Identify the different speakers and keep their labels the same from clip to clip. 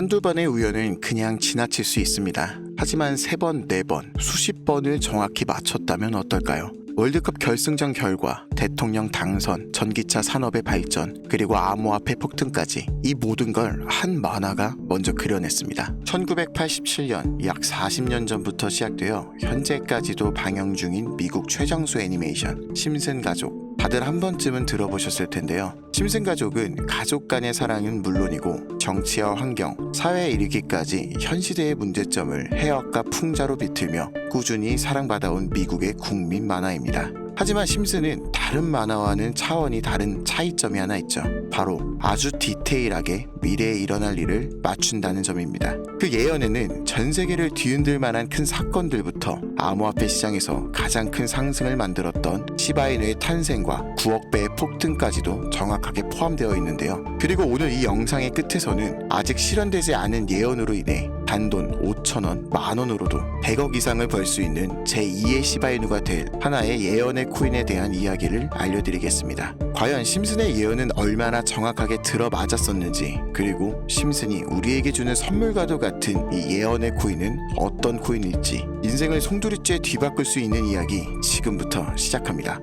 Speaker 1: 한두 번의 우연은 그냥 지나칠 수 있습니다. 하지만 세 번, 네 번, 수십 번을 정확히 맞췄다면 어떨까요? 월드컵 결승전 결과, 대통령 당선, 전기차 산업의 발전, 그리고 암호화폐 폭등까지 이 모든 걸 한 만화가 먼저 그려냈습니다. 1987년 약 40년 전부터 시작되어 현재까지도 방영 중인 미국 최정수 애니메이션 심슨 가족. 다들 한 번쯤은 들어보셨을 텐데요. 심슨 가족은 가족 간의 사랑은 물론이고 정치와 환경, 사회에 이르기까지 현 시대의 문제점을 해역과 풍자로 비틀며 꾸준히 사랑받아온 미국의 국민 만화입니다. 하지만 심슨은 다른 만화와는 차원이 다른 차이점이 하나 있죠. 바로 아주 디테일하게 미래에 일어날 일을 맞춘다는 점입니다. 그 예언에는 전 세계를 뒤흔들 만한 큰 사건들부터 암호화폐 시장에서 가장 큰 상승을 만들었던 시바이누의 탄생과 9억 배의 폭등까지도 정확하게 포함되어 있는데요. 그리고 오늘 이 영상의 끝에서는 아직 실현되지 않은 예언으로 인해 단돈 5천원, 만원으로도 100억 이상을 벌 수 있는 제2의 시바이누가 될 하나의 예언의 코인에 대한 이야기를 알려드리겠습니다. 과연 심슨의 예언은 얼마나 정확하게 들어맞았었는지 그리고 심슨이 우리에게 주는 선물과도 같은 이 예언의 코인은 어떤 코인일지 인생을 송두리째 뒤바꿀 수 있는 이야기 지금부터 시작합니다.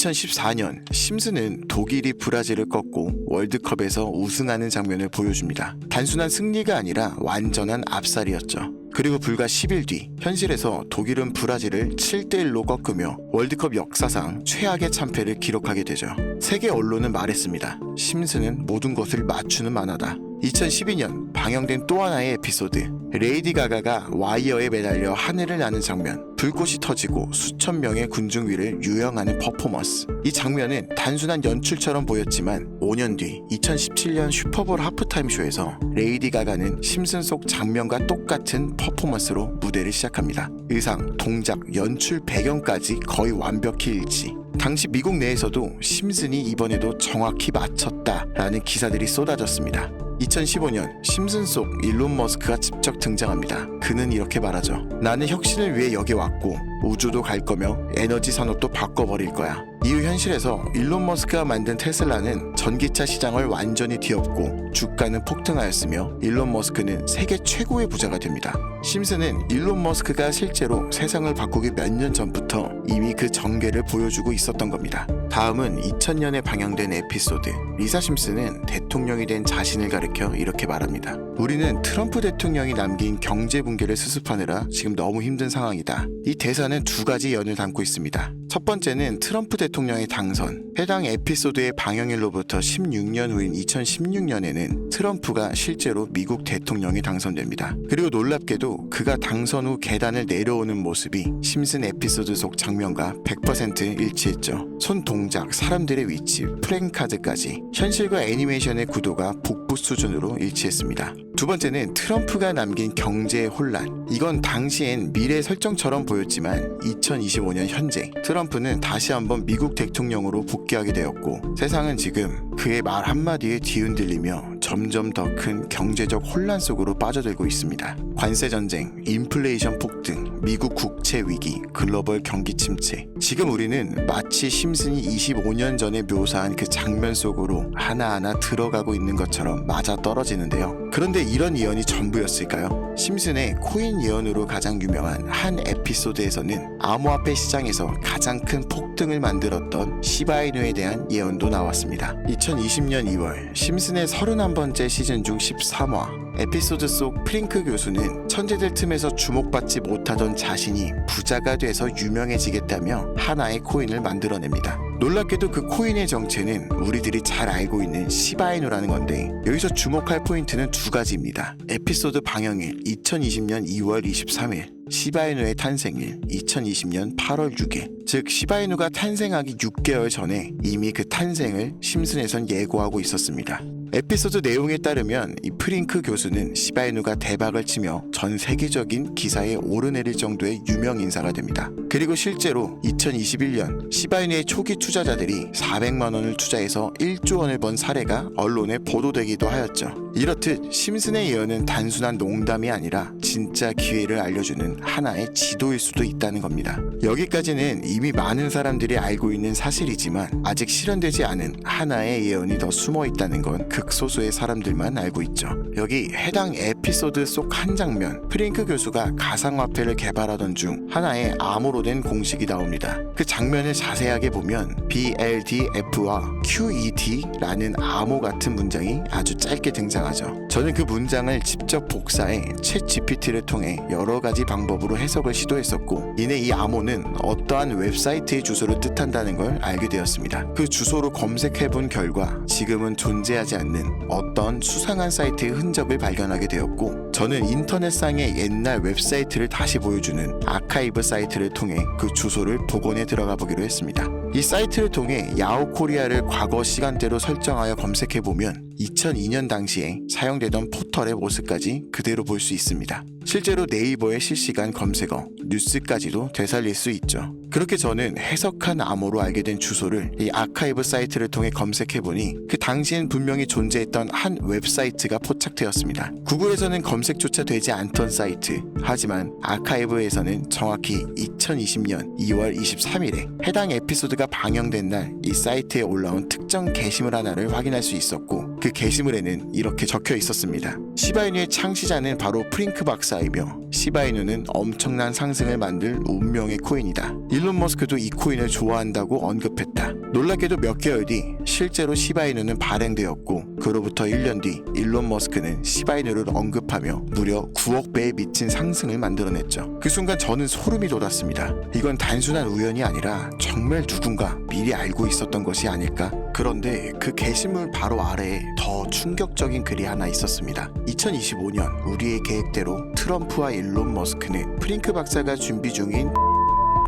Speaker 1: 2014년 심슨은 독일이 브라질을 꺾고 월드컵에서 우승하는 장면을 보여줍니다. 단순한 승리가 아니라 완전한 압살이었죠. 그리고 불과 10일 뒤 현실에서 독일은 브라질을 7대1로 꺾으며 월드컵 역사상 최악의 참패를 기록하게 되죠. 세계 언론은 말했습니다. 심슨은 모든 것을 맞추는 만화다. 2012년 방영된 또 하나의 에피소드. 레이디 가가가 와이어에 매달려 하늘을 나는 장면. 불꽃이 터지고 수천 명의 군중 위를 유영하는 퍼포먼스. 이 장면은 단순한 연출처럼 보였지만 5년 뒤 2017년 슈퍼볼 하프타임 쇼에서 레이디 가가는 심슨 속 장면과 똑같은 퍼포먼스로 무대를 시작합니다. 의상, 동작, 연출 배경까지 거의 완벽히 일치 당시 미국 내에서도 심슨이 이번에도 정확히 맞췄다라는 기사들이 쏟아졌습니다. 2015년 심슨 속 일론 머스크가 직접 등장합니다. 그는 이렇게 말하죠. 나는 혁신을 위해 여기 왔고 우주도 갈 거며 에너지 산업도 바꿔버릴 거야. 이후 현실에서 일론 머스크가 만든 테슬라는 전기차 시장을 완전히 뒤엎고 주가는 폭등하였으며 일론 머스크는 세계 최고의 부자가 됩니다. 심슨은 일론 머스크가 실제로 세상을 바꾸기 몇 년 전부터 이미 그 전개를 보여주고 있었던 겁니다. 다음은 2000년에 방영된 에피소드. 리사 심슨은 대통령이 된 자신을 가리켜 이렇게 말합니다. 우리는 트럼프 대통령이 남긴 경제 붕괴를 수습하느라 지금 너무 힘든 상황이다. 이 대사는 두 가지 연을 담고 있습니다. 첫 번째는 트럼프 대통령의 당선. 해당 에피소드의 방영일로부터 16년 후인 2016년에는 트럼프가 실제로 미국 대통령이 당선됩니다. 그리고 놀랍게도 그가 당선 후 계단을 내려오는 모습이 심슨 에피소드 속 장면과 100% 일치했죠. 손 동작, 사람들의 위치, 프랭카드까지 현실과 애니메이션의 구도가 북 부 수준으로 일치했습니다. 두 번째는 트럼프가 남긴 경제의 혼란. 이건 당시엔 미래 설정처럼 보였지만 2025년 현재 트럼프는 다시 한번 미국 대통령으로 복귀하게 되었고 세상은 지금 그의 말 한마디에 뒤흔들리며 점점 더 큰 경제적 혼란 속으로 빠져들고 있습니다. 관세 전쟁, 인플레이션 폭등, 미국 국채 위기, 글로벌 경기 침체. 지금 우리는 마치 심슨이 25년 전에 묘사한 그 장면 속으로 하나하나 들어가고 있는 것처럼 맞아 떨어지는데요. 그런데 이런 예언이 전부였을까요? 심슨의 코인 예언으로 가장 유명한 한 에피소드에서는 암호화폐 시장에서 가장 큰 폭등을 만들었던 시바이누에 대한 예언도 나왔습니다. 2020년 2월 심슨의 31번 째 시즌 중 13화 에피소드 속 프링크 교수는 천재들 틈에서 주목받지 못하던 자신이 부자가 돼서 유명해지겠다며 하나의 코인을 만들어냅니다. 놀랍게도 그 코인의 정체는 우리들이 잘 알고 있는 시바이누라는 건데 여기서 주목할 포인트는 두 가지입니다. 에피소드 방영일 2020년 2월 23일 시바이누의 탄생일 2020년 8월 6일 즉 시바이누가 탄생하기 6개월 전에 이미 그 탄생을 심슨에선 예고하고 있었습니다. 에피소드 내용에 따르면 이 프링크 교수는 시바이누가 대박을 치며 전 세계적인 기사에 오르내릴 정도의 유명 인사가 됩니다. 그리고 실제로 2021년 시바이누의 초기 투자자들이 400만 원을 투자해서 1조 원을 번 사례가 언론에 보도되기도 하였죠. 이렇듯 심슨의 예언은 단순한 농담이 아니라 진짜 기회를 알려주는 하나의 지도일 수도 있다는 겁니다. 여기까지는 이미 많은 사람들이 알고 있는 사실이지만 아직 실현되지 않은 하나의 예언이 더 숨어 있다는 건 극소수의 사람들만 알고 있죠. 여기 해당 에피소드 속 한 장 면, 프링크 교수가 가상화폐를 개발하던 중 하나의 암호로 된 공식이 나옵니다. 그 장면을 자세하게 보면 BLDF와 QED라는 암호 같은 문장이 아주 짧게 등장하죠. 저는 그 문장을 직접 복사해 챗 GPT를 통해 여러 가지 방법으로 해석을 시도했었고 이내 이 암호는 어떠한 웹사이트의 주소를 뜻한다는 걸 알게 되었습니다. 그 주소로 검색해본 결과 지금은 존재하지 않는 어떤 수상한 사이트의 흔적을 발견하게 되었고 저는 인터넷 상의 옛날 웹사이트를 다시 보여주는 아카이브 사이트를 통해 그 주소를 복원해 들어가 보기로 했습니다. 이 사이트를 통해 야후 코리아를 과거 시간대로 설정하여 검색해 보면 2002년 당시에 사용되던 포털의 모습까지 그대로 볼 수 있습니다. 실제로 네이버의 실시간 검색어, 뉴스까지도 되살릴 수 있죠. 그렇게 저는 해석한 암호로 알게 된 주소를 이 아카이브 사이트를 통해 검색해 보니 그 당시엔 분명히 존재했던 한 웹사이트가 포착되었습니다. 구글에서는 검색조차 되지 않던 사이트. 하지만 아카이브에서는 정확히 2020년 2월 23일에 해당 에피소드가 방영된 날 이 사이트에 올라온 특정 게시물 하나를 확인할 수 있었고 그 게시물에는 이렇게 적혀 있었습니다. 시바이누의 창시자는 바로 프링크 박사이며 시바이누는 엄청난 상승을 만들 운명의 코인이다. 일론 머스크도 이 코인을 좋아한다고 언급했다. 놀랍게도 몇 개월 뒤 실제로 시바이누는 발행되었고 그로부터 1년 뒤 일론 머스크는 시바이누를 언급하며 무려 9억 배에 미친 상승을 만들어냈죠. 그 순간 저는 소름이 돋았습니다. 이건 단순한 우연이 아니라 정말 누군가 미리 알고 있었던 것이 아닐까? 그런데 그 게시물 바로 아래에 더 충격적인 글이 하나 있었습니다. 2025년 우리의 계획대로 트럼프와 일론 머스크는 프링크 박사가 준비 중인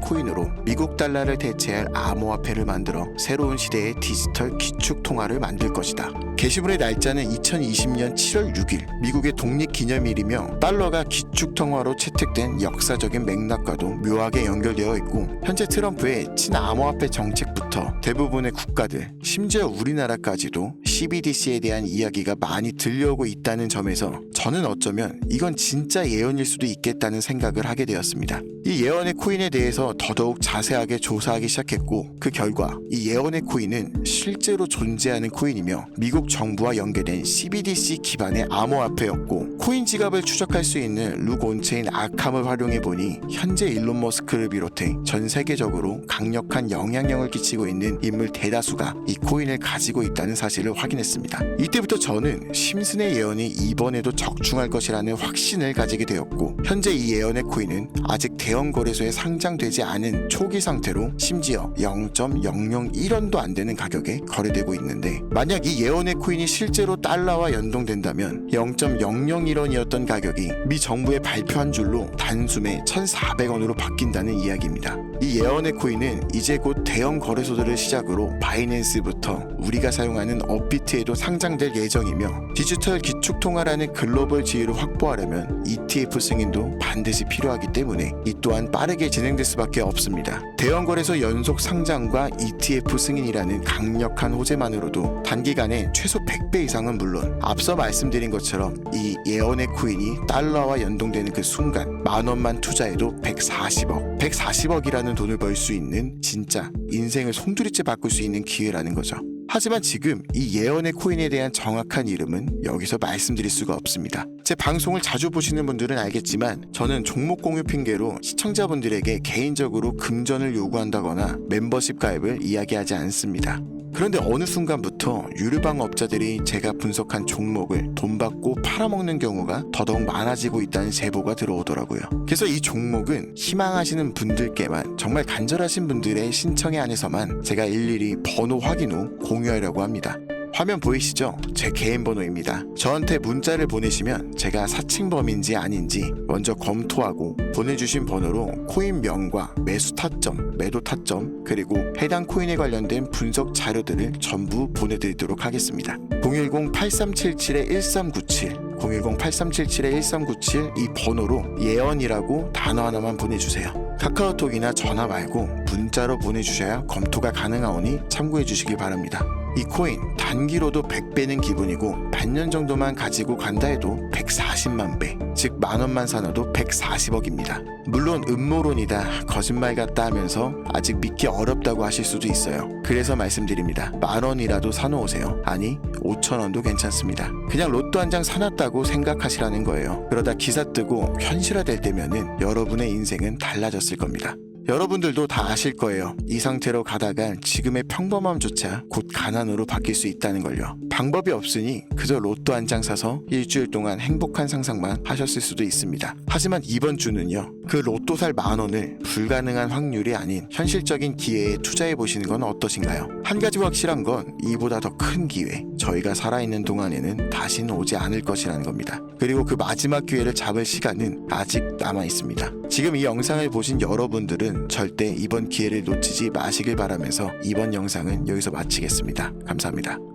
Speaker 1: 코인으로 미국 달러를 대체할 암호화폐를 만들어 새로운 시대의 디지털 기축 통화를 만들 것이다. 게시물의 날짜는 2020년 7월 6일 미국의 독립기념일이며 달러가 기축 통화로 채택된 역사적인 맥락과도 묘하게 연결되어 있고 현재 트럼프의 친암호화폐 정책부터 대부분의 국가들 심지어 우리나라까지도 CBDC에 대한 이야기가 많이 들려오고 있다는 점에서 저는 어쩌면 이건 진짜 예언일 수도 있겠다는 생각을 하게 되었습니다. 이 예언의 코인에 대해서 더더욱 자세하게 조사하기 시작했고 그 결과 이 예언의 코인은 실제로 존재하는 코인이며 미국 정부와 연계된 CBDC 기반의 암호화폐였고 코인 지갑을 추적할 수 있는 룩 온체인 아캄을 활용해 보니 현재 일론 머스크를 비롯해 전 세계적으로 강력한 영향력을 끼치고 있는 인물 대다수가 이 코인을 가지고 있다는 사실을 확인했습니다. 이때부터 저는 심슨의 예언이 이번에도 적 중할 것이라는 확신을 가지게 되었고 현재 이 예언의 코인은 아직 대형 거래소에 상장되지 않은 초기 상태로 심지어 0.001원도 안 되는 가격에 거래되고 있는데 만약 이 예언의 코인이 실제로 달러와 연동된다면 0.001원이었던 가격이 미 정부의 발표한 줄로 단숨에 1,400원으로 바뀐다는 이야기입니다. 이 예언의 코인은 이제 곧 대형 거래소들을 시작으로 바이낸스부터 우리가 사용하는 업비트에도 상장될 예정이며 디지털 기축 통화라는 글로벌 지위를 확보하려면 ETF 승인도 반드시 필요하기 때문에 이 또한 빠르게 진행될 수밖에 없습니다. 대형 거래소 연속 상장과 ETF 승인이라는 강력한 호재만으로도 단기간에 최소 100배 이상은 물론 앞서 말씀드린 것처럼 이 예언의 코인이 달러와 연동되는 그 순간 만 원만 투자해도 140억, 140억이라는 돈을 벌 수 있는 진짜 인생을 송두리째 바꿀 수 있는 기회라는 거죠. 하지만 지금 이 예언의 코인에 대한 정확한 이름은 여기서 말씀드릴 수가 없습니다. 제 방송을 자주 보시는 분들은 알겠지만 저는 종목 공유 핑계로 시청자분들에게 개인적으로 금전을 요구한다거나 멤버십 가입을 이야기하지 않습니다. 그런데 어느 순간부터 유료방 업자들이 제가 분석한 종목을 돈 받고 팔아먹는 경우가 더더욱 많아지고 있다는 제보가 들어오더라고요. 그래서 이 종목은 희망하시는 분들께만 정말 간절하신 분들의 신청에 한해서만 제가 일일이 번호 확인 후 공유하려고 합니다. 화면 보이시죠? 제 개인 번호입니다. 저한테 문자를 보내시면 제가 사칭범인지 아닌지 먼저 검토하고 보내주신 번호로 코인명과 매수 타점, 매도 타점, 그리고 해당 코인에 관련된 분석 자료들을 전부 보내드리도록 하겠습니다. 010-8377-1397 010-8377-1397 이 번호로 예언이라고 단어 하나만 보내주세요. 카카오톡이나 전화 말고 문자로 보내주셔야 검토가 가능하오니 참고해 주시기 바랍니다. 이 코인 단기로도 100배는 기본이고 100년 정도만 가지고 간다 해도 140만 배, 즉 만원만 사놔도 140억입니다. 물론 음모론이다, 거짓말 같다 하면서 아직 믿기 어렵다고 하실 수도 있어요. 그래서 말씀드립니다. 만원이라도 사놓으세요. 아니, 5천원도 괜찮습니다. 그냥 로또 한 장 사놨다고 생각하시라는 거예요. 그러다 기사 뜨고 현실화될 때면은 여러분의 인생은 달라졌을 겁니다. 여러분들도 다 아실 거예요. 이 상태로 가다가 지금의 평범함조차 곧 가난으로 바뀔 수 있다는 걸요. 방법이 없으니 그저 로또 한 장 사서 일주일 동안 행복한 상상만 하셨을 수도 있습니다. 하지만 이번 주는요. 그 로또 살 만 원을 불가능한 확률이 아닌 현실적인 기회에 투자해 보시는 건 어떠신가요? 한 가지 확실한 건 이보다 더 큰 기회, 저희가 살아있는 동안에는 다시는 오지 않을 것이라는 겁니다. 그리고 그 마지막 기회를 잡을 시간은 아직 남아 있습니다. 지금 이 영상을 보신 여러분들은 절대 이번 기회를 놓치지 마시길 바라면서 이번 영상은 여기서 마치겠습니다. 감사합니다.